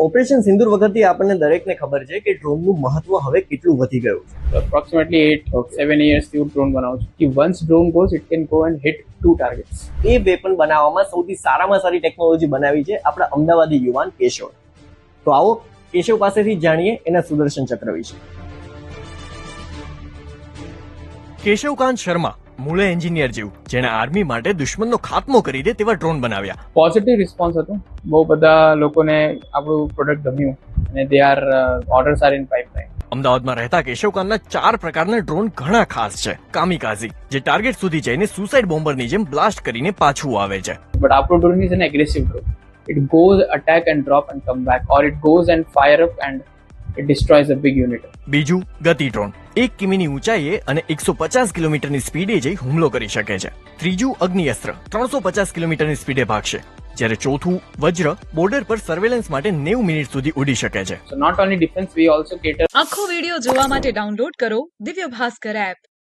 Operation સિંદુર વખતથી આપણને દરેકને ખબર છે કે ડ્રોનનું મહત્વ હવે કેટલું વધી ગયું છે. અપ્રોક્સિમેટલી એટ seven years થી હું ડ્રોન બનાવું છું. કે once drone goes it can go and hit to targets A weapon બનાવવામાં સૌથી સારામાં સારી ટેકનોલોજી બનાવી છે આપણા અમદાવાદી યુવાન કેશવ. તો આવો કેશવ પાસેથી જાણીએ એના સુદર્શન ચક્ર વિશે. કેશવકાંત શર્મા મૂળે એન્જિનિયર જેવું જેણે આર્મી માટે દુશ્મનનો ખાત્મો કરી દે તેવા ડ્રોન બનાવ્યા. પોઝિટિવ રિસ્પોન્સ હતું. બહુ બધા લોકોને આપણું પ્રોડક્ટ ગમ્યું અને they are orders are in pipeline અમદાવાદમાં રહેતા કેશવકાંતના ચાર પ્રકારના ડ્રોન ઘણા ખાસ છે. કામિકાઝી જે ટાર્ગેટ સુધી જઈને સુસાઇડ બોમ્બરની જેમ બ્લાસ્ટ કરીને પાછું આવે છે. બટ આપણું drone is an aggressive drone it goes attack and drop and come back or it goes and fire up and it destroys a big unit. બીજું ગતિ ડ્રોન. એક કિમીની ઊંચાઈએ અને એકસો પચાસ કિલોમીટરની સ્પીડે જઈ હુમલો કરી શકે છે. ત્રીજું અગ્નિઅસ્ત્ર ત્રણસો પચાસ કિલોમીટરની સ્પીડે ભાગશે. જ્યારે ચોથું વજ્ર બોર્ડર પર સર્વેલન્સ માટે નેવું મિનિટ સુધી ઉડી શકે છે. Not only defense we also cater આખો વિડિયો જોવા માટે ડાઉનલોડ કરો દિવ્ય ભાસ્કર એપ